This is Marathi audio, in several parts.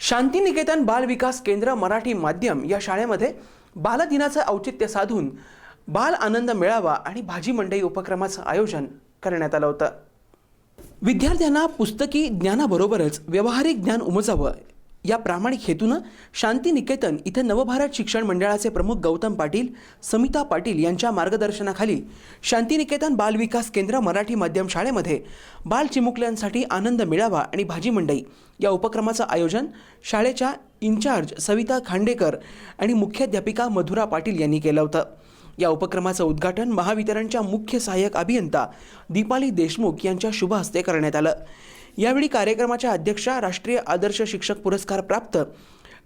शांतिनिकेतन बाल विकास केंद्र मराठी माध्यम या शाळेमध्ये बालदिनाचं औचित्य साधून बाल आनंद मेळावा आणि भाजी मंडई उपक्रमाचं आयोजन करण्यात आलं होतं. विद्यार्थ्यांना पुस्तकी ज्ञानाबरोबरच व्यावहारिक ज्ञान उमजावं या प्रामाणिक हेतूनं शांतिनिकेतन इथं नवभारत शिक्षण मंडळाचे प्रमुख गौतम पाटील समिता पाटील यांच्या मार्गदर्शनाखाली शांतिनिकेतन बाल विकास केंद्र मराठी माध्यम शाळेमध्ये बाल चिमुकल्यांसाठी आनंद मिळावा आणि भाजी मंडई या उपक्रमाचं आयोजन शाळेच्या इन्चार्ज सविता खांडेकर आणि मुख्याध्यापिका मधुरा पाटील यांनी केलं होतं. या उपक्रमाचं उद्घाटन महावितरणच्या मुख्य सहाय्यक अभियंता दीपाली देशमुख यांच्या शुभ हस्ते करण्यात आलं. यावेळी कार्यक्रमाच्या अध्यक्षा राष्ट्रीय आदर्श शिक्षक पुरस्कार प्राप्त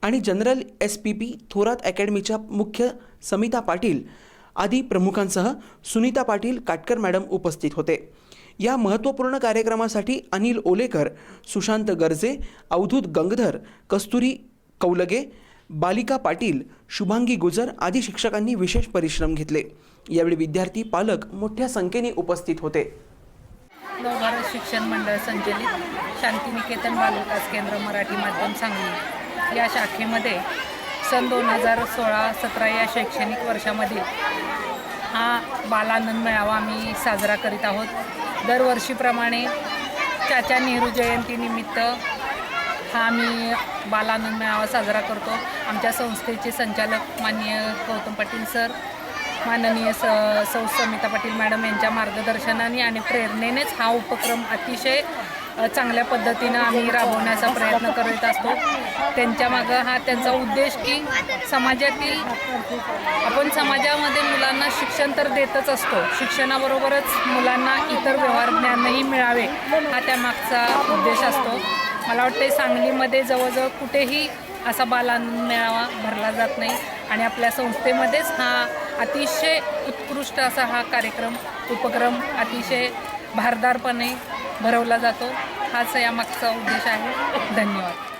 आणि general S P P Thorat अकॅडमीच्या मुख्य समिता पाटील आदी प्रमुखांसह सुनीता पाटील काटकर मॅडम उपस्थित होते. या महत्त्वपूर्ण कार्यक्रमासाठी अनिल ओलेकर सुशांत गर्जे अवधूत गंगधर कस्तुरी कौलगे बालिका पाटील शुभांगी गुजर आदी शिक्षकांनी विशेष परिश्रम घेतले. यावेळी विद्यार्थी पालक मोठ्या संख्येने उपस्थित होते. नवभारत शिक्षण मंडळ संचलित शांतिनिकेतन बालविकास केंद्र मराठी माध्यम सांगली. या शाखेमध्ये सन दोन हजार सोळा सतरा या शैक्षणिक वर्षामध्ये हा बालानंद मेळावा आम्ही साजरा करीत आहोत. दरवर्षीप्रमाणे चाचा नेहरू जयंतीनिमित्त हा आम्ही बालानंद मेळावा साजरा करतो. आमच्या संस्थेचे संचालक माननीय गौतम पाटील सर माननीय स सौ समिता पाटील मॅडम यांच्या मार्गदर्शनाने आणि प्रेरणेनेच हा उपक्रम अतिशय चांगल्या पद्धतीनं आम्ही राबवण्याचा प्रयत्न करत असतो. त्यांच्या मागं हा त्यांचा उद्देश की समाजातील आपण समाजामध्ये मुलांना शिक्षण तर देतच असतो. शिक्षणाबरोबरच मुलांना इतर व्यवहार ज्ञानही मिळावे हा त्यामागचा उद्देश असतो. मला वाटते सांगलीमध्ये जवळजवळ कुठेही असा बालानंद मेळावा भरला जात नाही आणि आपल्या संस्थेमध्येच हा अतिशय उत्कृष्ट असा हा कार्यक्रम उपक्रम अतिशय भारदारपणे भरवला जातो. हाच यामागचा उद्देश आहे. धन्यवाद.